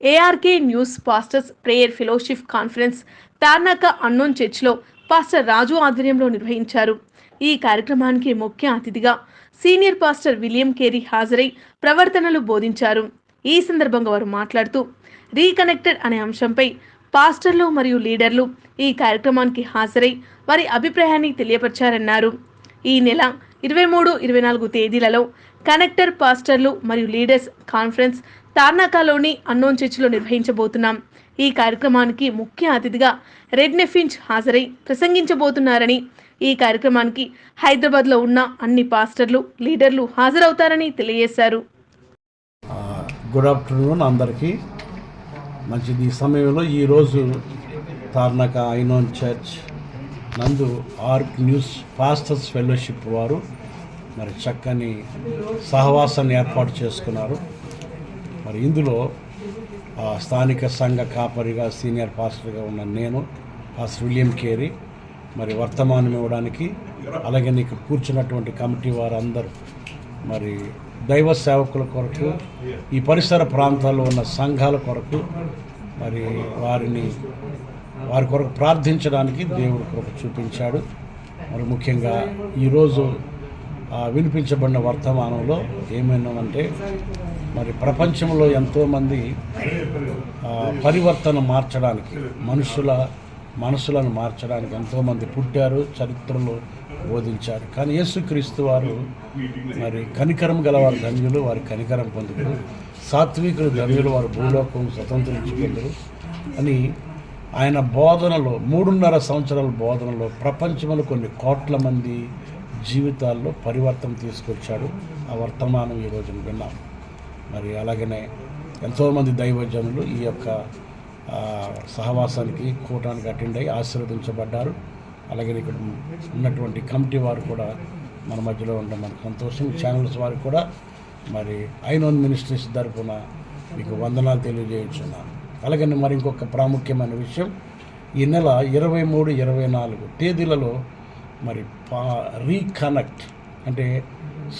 ARK news pastors prayer fellowship conference Tarnaka Aenon చర్చ్లో pastor Raju ఆధ్వర్యంలో నిర్వహించారు. ఈ కార్యక్రమానికి ముఖ్య అతిథిగా సీనియర్ పాస్టర్ విలియం కేరీ హాజరై ప్రవర్తనలు బోధించారు. ఈ సందర్భంగా వారు మాట్లాడుతూ రీకనెక్టెడ్ అనే అంశంపై పాస్టర్లు మరియు లీడర్లు ఈ కార్యక్రమానికి హాజరై వారి అభిప్రాయాన్ని తెలియపరిచారన్నారు. ఈ నెల ఇరవై మూడు ఇరవై నాలుగు తేదీలలో కనెక్టర్ పాస్టర్లు మరియు లీడర్స్ కాన్ఫరెన్స్ తార్నాకాలోని అన్నోన్ చర్చిలో నిర్వహించబోతున్నాం. ఈ కార్యక్రమానికి ముఖ్య అతిథిగా రెడ్ నెఫించ్ హాజరై ప్రసంగించబోతున్నారని ఈ కార్యక్రమానికి హైదరాబాద్లో ఉన్న అన్ని పాస్టర్లు లీడర్లు హాజరవుతారని తెలియజేశారు. గుడ్ ఆఫ్టర్నూన్ అందరికీ. మంచిది ఈ సమయంలో ఈరోజు తార్నాక ఐనోన్ చర్చ్ నందు ఆర్క్ న్యూస్ పాస్టర్స్ ఫెలోషిప్ వారు మరి చక్కని సహవాసాన్ని ఏర్పాటు చేసుకున్నారు. మరి ఇందులో ఆ, స్థానిక సంఘ కాపరిగా సీనియర్ పాస్టర్గా ఉన్న నేను పాస్టర్ విలియం కేరీ మరి వర్తమానం ఇవ్వడానికి అలాగే ఇక్కడ కూర్చున్నటువంటి కమిటీ వారందరూ మరి దైవ సేవకుల కొరకు ఈ పరిసర ప్రాంతాల్లో ఉన్న సంఘాల కొరకు మరి వారిని వారి కొరకు ప్రార్థించడానికి దేవుడు కృప చూపించాడు. మరి ముఖ్యంగా ఈరోజు వినిపించబడిన వర్తమానంలో ఏమైనామంటే మరి ప్రపంచంలో ఎంతోమంది పరివర్తన మార్చడానికి మనుషుల మనసులను మార్చడానికి ఎంతోమంది పుట్టారు చరిత్రలో బోధించారు. కానీ యేసుక్రీస్తు వారు మరి కనికరం గలవారు ధన్యులు వారి కనికరం పొందుతారు సాత్వికులు ధన్యులు వారు భూలోకం స్వతంత్రించుకుందరు అని ఆయన బోధనలో మూడున్నర సంవత్సరాల బోధనలో ప్రపంచంలో కొన్ని కోట్ల మంది జీవితాల్లో పరివర్తన తీసుకొచ్చాడు. ఆ వర్తమానం ఈ రోజున విన్నాం. మరి అలాగనే ఎంతోమంది దైవజనులు ఈ యొక్క సహవాసానికి కూటానికి అటెండ్ అయ్యి ఆశీర్వదించబడ్డారు. అలాగే ఇక్కడ ఉన్నటువంటి కమిటీ వారు కూడా మన మధ్యలో ఉండడం మనకు సంతోషం. ఛానల్స్ వారికి కూడా మరి ఐనోన్ మినిస్ట్రీస్ తరఫున మీకు వందనాలు తెలియజేయించున్నాను. అలాగని మరి ఇంకొక ప్రాముఖ్యమైన విషయం. ఈ నెల ఇరవై మూడు ఇరవై నాలుగు తేదీలలో మరి పా రీకనెక్ట్ అంటే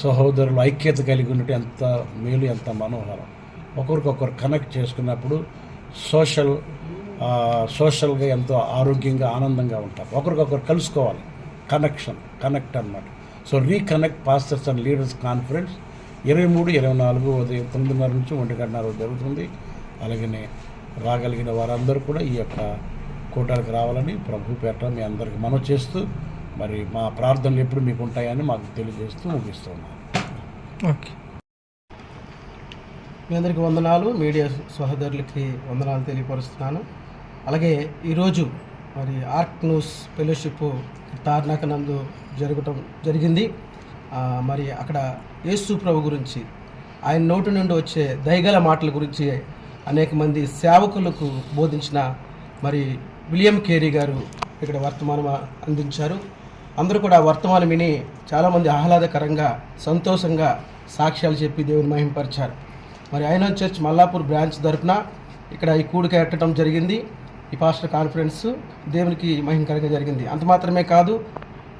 సహోదరులు ఐక్యత కలిగి ఉన్నట్టు ఎంత మేలు ఎంత మనోహరం. ఒకరికొకరు కనెక్ట్ చేసుకున్నప్పుడు సోషల్ సోషల్గా ఎంతో ఆరోగ్యంగా ఆనందంగా ఉంటారు. ఒకరికొకరు కలుసుకోవాలి. కనెక్షన్ కనెక్ట్ అన్నమాట. So reconnect pastors and leaders conference ఇరవై మూడు ఇరవై నాలుగు ఉదయం తొమ్మిదిన్నర నుంచి ఒంటి గంటన్నర జరుగుతుంది. అలాగనే రాగలిగిన వారందరూ కూడా ఈ యొక్క కూటాలకు రావాలని ప్రభు పేట మీ అందరికి మనం చేస్తూ మరి మా ప్రార్థనలు ఎప్పుడు మీకు ఉంటాయని మాకు తెలియజేస్తూ ముగిస్తున్నాం ఓకే. మీ అందరికీ వందనాలు. మీడియా సహోదరులకి వందనాలు తెలియపరుస్తున్నాను. అలాగే ఈరోజు మరి ఆర్క్ న్యూస్ ఫెలోషిప్ తార్నాక నందు జరగటం జరిగింది. ఆ, మరి అక్కడ యేసు ప్రభు గురించి ఆయన నోటి నుండి వచ్చే దయగల మాటల గురించి అనేక మంది సేవకులకు బోధించిన మరి విలియం కేరీ గారు ఇక్కడ వర్తమానం అందించారు. అందరూ కూడా వర్తమానం విని చాలామంది ఆహ్లాదకరంగా సంతోషంగా సాక్ష్యాలు చెప్పి దేవుని మహింపరిచారు. మరి ఐనో చర్చ్ మల్లాపూర్ బ్రాంచ్ తరఫున ఇక్కడ ఈ కూడిక ఎట్టడం జరిగింది. ఈ పాస్టర్ కాన్ఫరెన్స్ దేవునికి మహింకరంగా జరిగింది. అంత మాత్రమే కాదు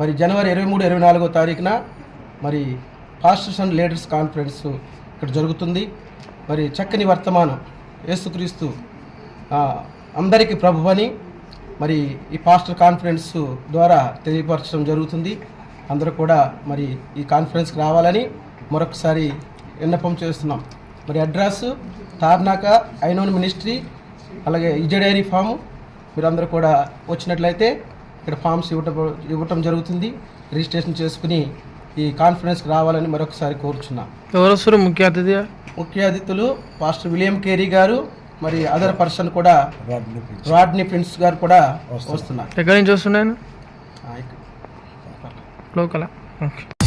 మరి జనవరి ఇరవై మూడు ఇరవై నాలుగో తారీఖున మరి పాస్టర్స్ అండ్ లీడర్స్ కాన్ఫరెన్స్ ఇక్కడ జరుగుతుంది. మరి చక్కని వర్తమానం. యేసుక్రీస్తు అందరికీ అందరికీ ప్రభువని మరి ఈ పాస్టర్ కాన్ఫరెన్స్ ద్వారా తెలియపరచడం జరుగుతుంది. అందరూ కూడా మరి ఈ కాన్ఫరెన్స్కి రావాలని మరొకసారి విన్నపం చేస్తున్నాం. మరి అడ్రస్ తార్నాక ఐనోన్ మినిస్ట్రీ అలాగే ఇజడైరీ ఫామ్ మీరందరూ కూడా వచ్చినట్లయితే ఇక్కడ ఫామ్స్ ఇవ్వటం ఇవ్వటం జరుగుతుంది. రిజిస్ట్రేషన్ చేసుకుని ఈ కాన్ఫరెన్స్కి రావాలని మరొకసారి కోరుచున్నాం. ఎవరు వస్తారు? ముఖ్య అతిథిగా ముఖ్య అతిథులు పాస్టర్ విలియం కేరీ గారు మరి అదర్ పర్సన్ కూడా రాడ్ని ప్రిన్స్ గారు కూడా వస్తున్నారు. ఎక్కడి నుంచి వస్తున్నాయను? ఆ, ఇక్కడ. లోకల్. ఓకే.